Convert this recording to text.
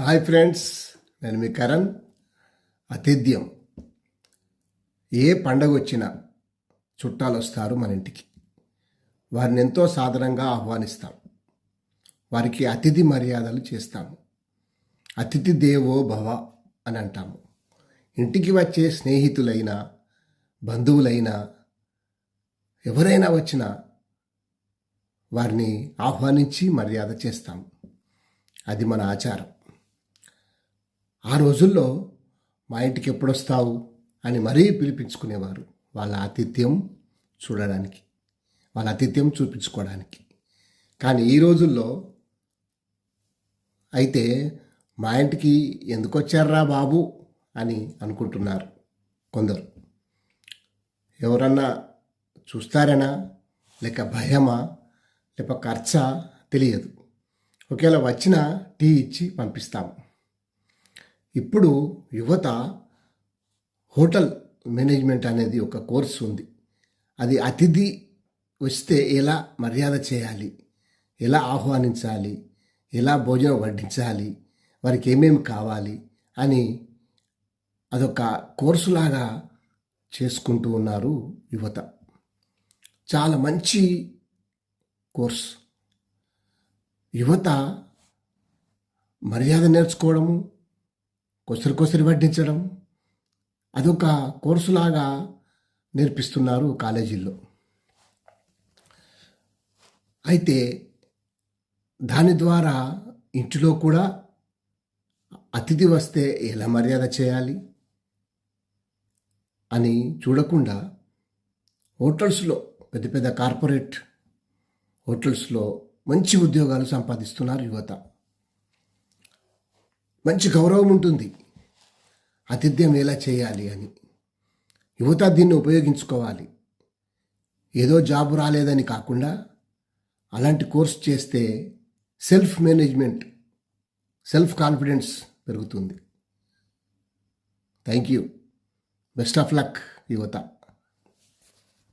Hi friends నేను మీ కరణ్ అతిథ్యం ఏ పండగ వచ్చినా చుట్టాలు వస్తారు మన ఇంటికి. వారిని ఎంతో సాధారణంగా ఆహ్వానిస్తాం. వారికి అతిథి మర్యాదలు చేస్తాము. అతిథి దేవో భవ అని అంటాము. ఇంటికి వచ్చే స్నేహితులైనా బంధువులైనా ఎవరైనా వచ్చినా వారిని ఆహ్వానించి మర్యాద చేస్తాము అది మన ఆచారం. ఆ రోజుల్లో మా ఇంటికి ఎప్పుడొస్తావు అని మరీ పిలిపించుకునేవారు వాళ్ళ ఆతిథ్యం చూడడానికి వాళ్ళ ఆతిథ్యం చూపించుకోవడానికి. కానీ ఈ రోజుల్లో అయితే మా ఇంటికి ఎందుకు వచ్చారా బాబు అని అనుకుంటున్నారు కొందరు. ఎవరన్నా చూస్తారనా? లేక భయమా? లేక ఖర్చా తెలియదు. ఒకవేళ వచ్చినా టీ ఇచ్చి పంపిస్తాము ఇప్పుడు యువత హోటల్ మేనేజ్మెంట్ అనేది ఒక కోర్సు ఉంది. అది అతిథి వస్తే ఎలా మర్యాద చేయాలి? ఎలా ఆహ్వానించాలి? ఎలా భోజనం వడ్డించాలి? వారికి ఏమేమి కావాలి? అని అదొక కోర్సులాగా చేసుకుంటూ ఉన్నారు యువత. చాలా మంచి కోర్స్. యువత మర్యాద నేర్చుకోవడము కొసరి కొసరి వడ్డించడం అదొక కోర్సులాగా నేర్పిస్తున్నారు కాలేజీల్లో. అయితే దాని ద్వారా ఇంటిలో కూడా అతిథి వస్తే ఎలా మర్యాద చేయాలి? అని చూడకుండా హోటల్స్లో పెద్ద పెద్ద కార్పొరేట్ హోటల్స్లో మంచి ఉద్యోగాలు సంపాదిస్తున్నారు యువత. మంచి గౌరవం ఉంటుంది. ఆతిథ్యం ఎలా చేయాలి అని. యువత దీన్ని ఉపయోగించుకోవాలి. ఏదో జాబ్ రాలేదని కాకుండా అలాంటి కోర్స్ చేస్తే సెల్ఫ్ మేనేజ్మెంట్ సెల్ఫ్ కాన్ఫిడెన్స్ పెరుగుతుంది. Thank you. Best of luck యువత.